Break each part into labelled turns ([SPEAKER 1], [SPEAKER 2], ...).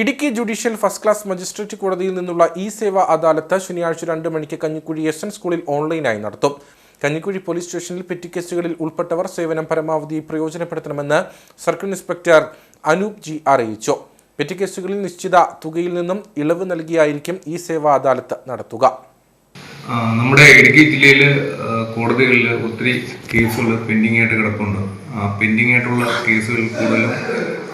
[SPEAKER 1] Idukki judicial first class magistrate കോടതിയിൽ നിന്നുള്ള E Seva അദാലത്ത് ശനിയാഴ്ച രണ്ട് മണിക്ക് കഞ്ഞിക്കുഴി എസ് സ്കൂളിൽ ഓൺലൈനായി നടത്തും. കഞ്ഞിക്കുഴി പോലീസ് സ്റ്റേഷനിൽ പെറ്റി കേസുകളിൽ ഉൾപ്പെട്ടവർ സേവനം പരമാവധി പ്രയോജനപ്പെടുത്തണമെന്ന് സർക്കിൾ ഇൻസ്പെക്ടർ അനൂപ് ജി അറിയിച്ചു. പെറ്റി കേസുകളിൽ നിശ്ചിത തുകയിൽ നിന്നും ഇളവ് നൽകിയായിരിക്കും ഇ സേവാ അദാലത്ത് നടത്തുക.
[SPEAKER 2] നമ്മുടെ ഇടുക്കി ജില്ലയിൽ കോടതികളിൽ ഒത്തിരി കേസുകൾ പെൻഡിങ് ആയിട്ട് കിടപ്പുണ്ട്. ആ പെൻഡിങ് ആയിട്ടുള്ള കേസുകൾ കൂടുതലും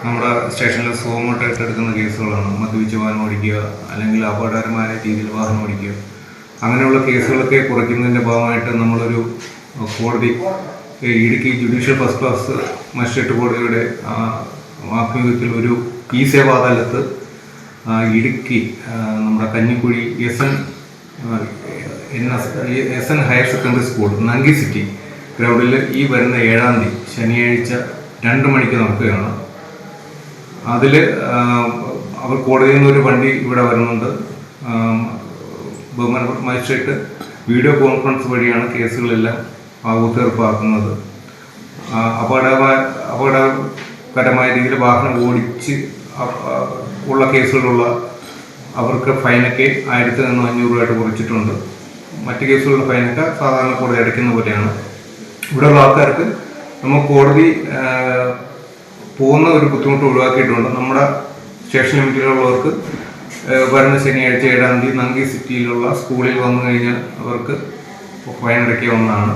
[SPEAKER 2] നമ്മുടെ സ്റ്റേഷനിൽ സുഖമായിട്ട് ഏറ്റെടുക്കുന്ന കേസുകളാണ്. മദ്യപിച്ച് വാഹനം ഓടിക്കുക അല്ലെങ്കിൽ അപകടകരമായ രീതിയിൽ വാഹനം ഓടിക്കുക. അങ്ങനെയുള്ള കേസുകളൊക്കെ കുറയ്ക്കുന്നതിന്റെ ഭാഗമായിട്ട് നമ്മളൊരു കോടതി Idukki judicial first class magistrate കോടതിയുടെ ആഭിമുഖ്യത്തിൽ ഒരു ഇ സേവാ അദാലത്ത് ഇടുക്കി നമ്മുടെ Kanjikuzhi S N N S N higher secondary school നങ്കി city ഗ്രൗണ്ടിൽ ഈ വരുന്ന ഏഴാം തീയതി ശനിയാഴ്ച രണ്ട് മണിക്ക് നടക്കുകയാണ് അതിൽ അവർ കോടതിയിൽ നിന്ന് ഒരു വണ്ടി ഇവിടെ വരുന്നുണ്ട്. ബഹുമാന ബഹുമാനപ്പെട്ട മജിസ്ട്രേറ്റ് വീഡിയോ കോൺഫറൻസ് വഴിയാണ് കേസുകളെല്ലാം ഒത്തുതീർപ്പാക്കുന്നത് അപകട അപകടകരമായ രീതിയിൽ വാഹനം ഓടിച്ച് ഉള്ള കേസുകളുള്ള അവർക്ക് ഫൈനൊക്കെ ആയിരത്തി നിന്ന് അഞ്ഞൂറ് രൂപയായിട്ട് കുറച്ചിട്ടുണ്ട്. മറ്റ് കേസുകളുടെ ഫൈനൊക്കെ സാധാരണ കോടതി അടയ്ക്കുന്ന പോലെയാണ്. ഇവിടെയുള്ള ആൾക്കാർക്ക് നമ്മൾ കോടതി പോകുന്ന ഒരു ബുദ്ധിമുട്ട് ഒഴിവാക്കിയിട്ടുണ്ട്. നമ്മുടെ സ്റ്റേഷൻ ലിമിറ്റിലുള്ളവർക്ക് വരുന്ന ശനിയാഴ്ച ഏഴാം തീയതി നങ്കി സിറ്റിയിലുള്ള സ്കൂളിൽ വന്നു കഴിഞ്ഞാൽ അവർക്ക് ഫൈൻ അടയ്ക്കാവുന്നതാണ്